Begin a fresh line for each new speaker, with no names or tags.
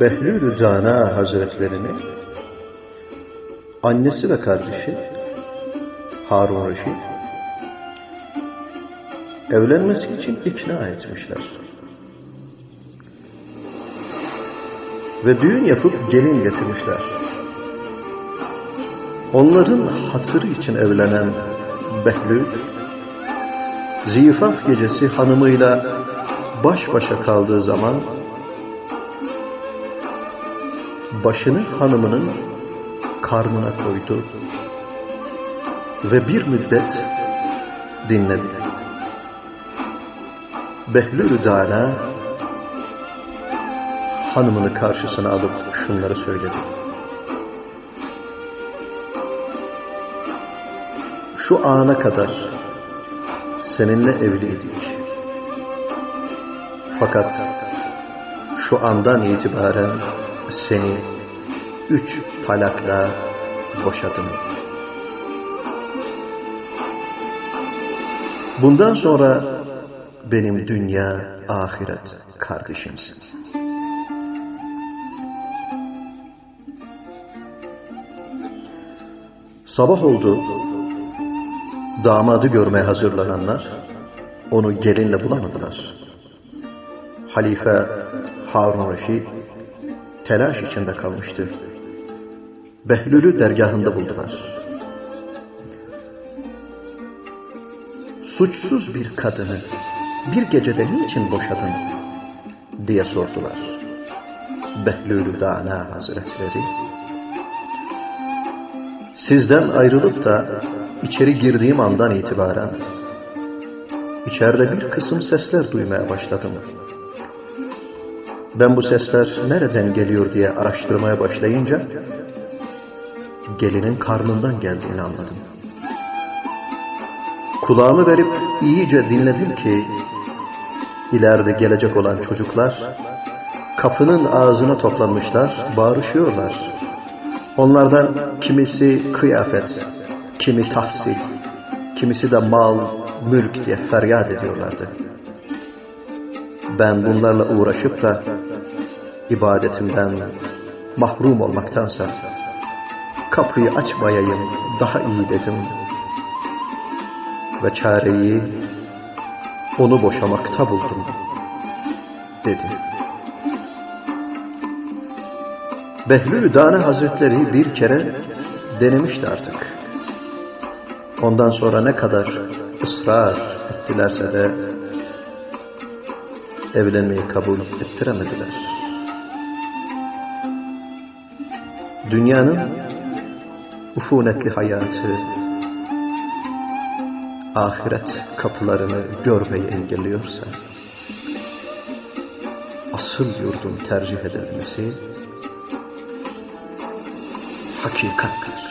Behlül Cana Hazretlerini annesi ve kardeşi Harun Reşit evlenmesi için ikna etmişler. Ve düğün yapıp gelin getirmişler. Onların hatırı için evlenen Behlül, zifaf gecesi hanımıyla baş başa kaldığı zaman başını hanımının karnına koydu ve bir müddet dinledi. Behlül Dana hanımını karşısına alıp şunları söyledi. Şu ana kadar seninle evliydik. Fakat şu andan itibaren seni üç talakla boşadım. Bundan sonra benim dünya, ahiret kardeşimsin. Sabah oldu. Damadı görmeye hazırlananlar onu gelinle bulamadılar. Halife Harun Reşit telaş içinde kalmıştı. Behlül'ü dergahında buldular. Suçsuz bir kadını bir gecede niçin boşadın diye sordular. Behlül Dana Hazretleri sizden ayrılıp da içeri girdiğim andan itibaren içeride bir kısım sesler duymaya başladım. Ben bu sesler nereden geliyor diye araştırmaya başlayınca gelinin karnından geldiğini anladım. Kulağımı verip iyice dinledim ki ileride gelecek olan çocuklar kapının ağzına toplanmışlar, bağırışıyorlar. Onlardan kimisi kıyafet, kimi tahsil, kimisi de mal, mülk diye feryat ediyorlardı. Ben bunlarla uğraşıp da ibadetimden mahrum olmaktansa kapıyı açmayayım daha iyi dedim. Ve çareyi onu boşamakta buldum dedi. Behlül Dane Hazretleri bir kere denemişti artık. Ondan sonra ne kadar ısrar ettilerse de evlenmeyi kabul ettiremediler. Dünyanın ufunetli hayatı, ahiret kapılarını görmeyi engelliyorsa, asıl yurdun tercih edilmesi hakikattir.